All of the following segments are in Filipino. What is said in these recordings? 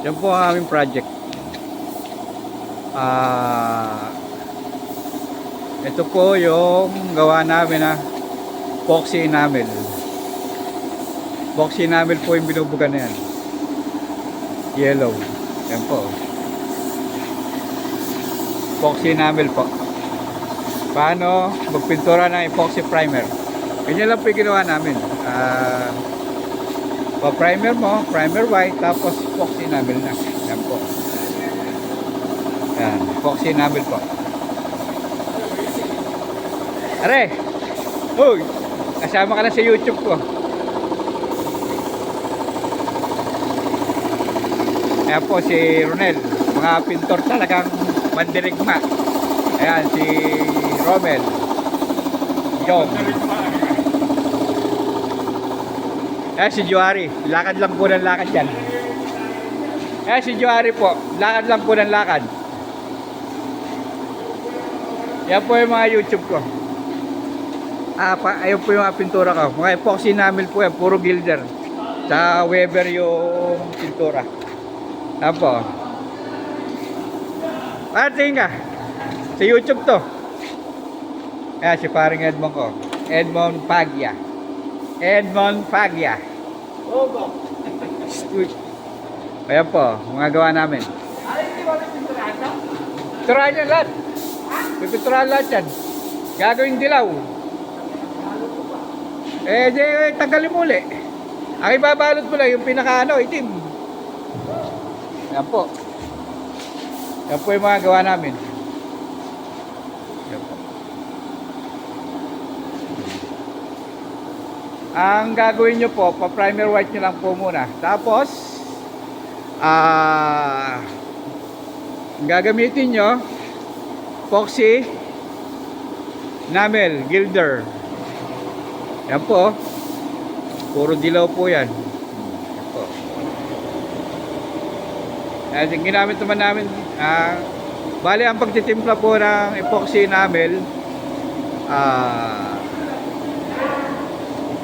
Yan po ang aming project. Ah, ito po yung gawa namin na epoxy enamel. Epoxy enamel po yung binubuga na yan. Yellow. Yan po. Epoxy enamel po. Paano magpintura ng epoxy primer? Ganyan lang po yung ginawa namin. Ah, pa-primer mo, primer white, tapos epoxy enamel na. Yan po. Yan, epoxy enamel po. Are! Uy! Kasama ka na sa YouTube ko. Ayan po si Ronel. Mga pintor talagang mandirigma. Ayan si Romel. Jom. Ayan si Juari. Lakad lang po ng lakad yan. Ayan si Juari po. Lakad lang po ng lakad. Yan po yung mga YouTube ko. Ah, pa, ayun po yung mga pintura ko. Mga epoxy enamel po yan. Puro gilder. Sa Weber yung pintura. Yan po. Ah, tingin ka. Sa YouTube to. Ayan, si paring Edmond ko. Edmond Pagya. Edmond Pagya. Ogo. Uy. Ayan po, mga gawa namin. Ay, hindi ba may pinturahan to? Pinturahan yan lahat. May pinturahan lahat yan. Gagawin dilaw. Eh, di, tanggalin mo uli. Ang ibabalot mo lang yung pinaka ano, itim. Yan po. Yan po yung mga gawa namin. Yan po. Ang gagawin nyo po, pa-primer white nyo lang po muna. Tapos, ah, ang gagamitin nyo, epoxy, enamel, gilder. Yan po. Puro dilaw po yan. Yan. At ginamit naman namin, ah, bali ang pagtitimpla po ng epoxy enamel, ah, Ihalo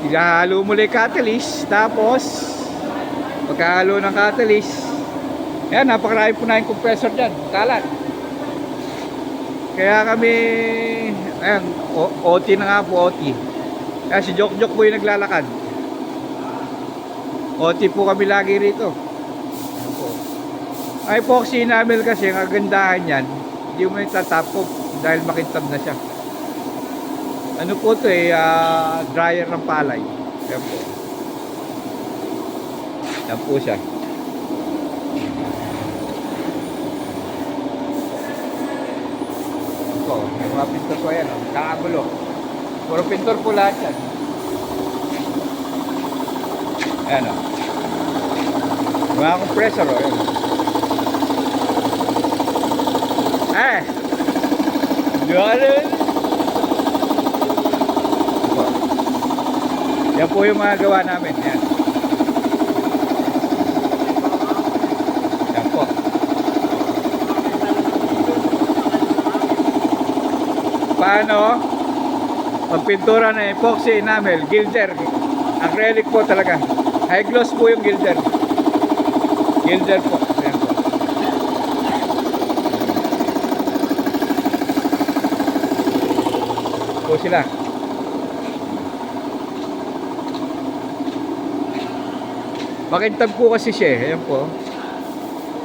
lang yung catalyst, tapos pagkahalo ng catalyst, yan, napakarami po na yung compressor dyan, kalat. Kaya kami, ayan, O- OT na nga po, OT. Kaya si Jok Jok po yung naglalakad. OT po kami lagi rito. Po. Ay, epoxy enamel kasi, ang kagandahan yan, hindi mo yung tatapok dahil makintab na siya. Ano po to eh, ah, dryer ng palay. Yan po. Yan po siya. Ito, yung mga pintor ko yan, oh. kakagulo. Puro pintor po lahat yan. Ayan o. Yung mga compressor o. Yan. Eh! Di ba ano yun? po. Yan po yung mga gawa namin. Yan. Yan po. Paano? Pagpintura ng epoxy enamel, gilder. Acrylic po talaga. High gloss po yung gilder. Gilder po. Yan po. Po sila. Makintab po kasi siya eh. Ayan po.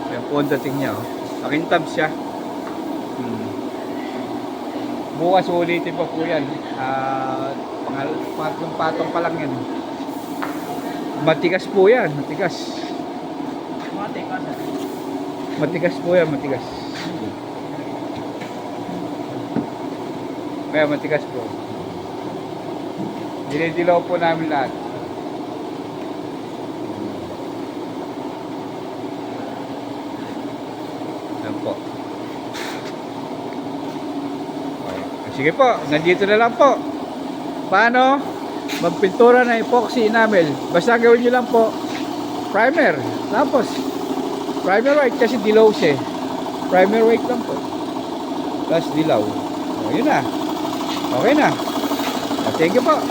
Ayan po ang dating niya. Oh. Makintab siya. Hmm. Bukas ulitin pa po yan. Ah, pangal pangatlong patong pa lang yan. Matigas po yan. Matigas. Mati ka sa. Matigas po yan. Matigas. Kaya matigas po. Dinidilaw po namin lahat. Yan po. Okay. Sige po, nandito na lang po. Paano magpintura ng epoxy enamel? Basta gawin nyo lang po primer. Tapos, primer white kasi dilaw siya. eh. Primer white lang po. Tapos dilaw. O, yun na. Okay na. Thank you po.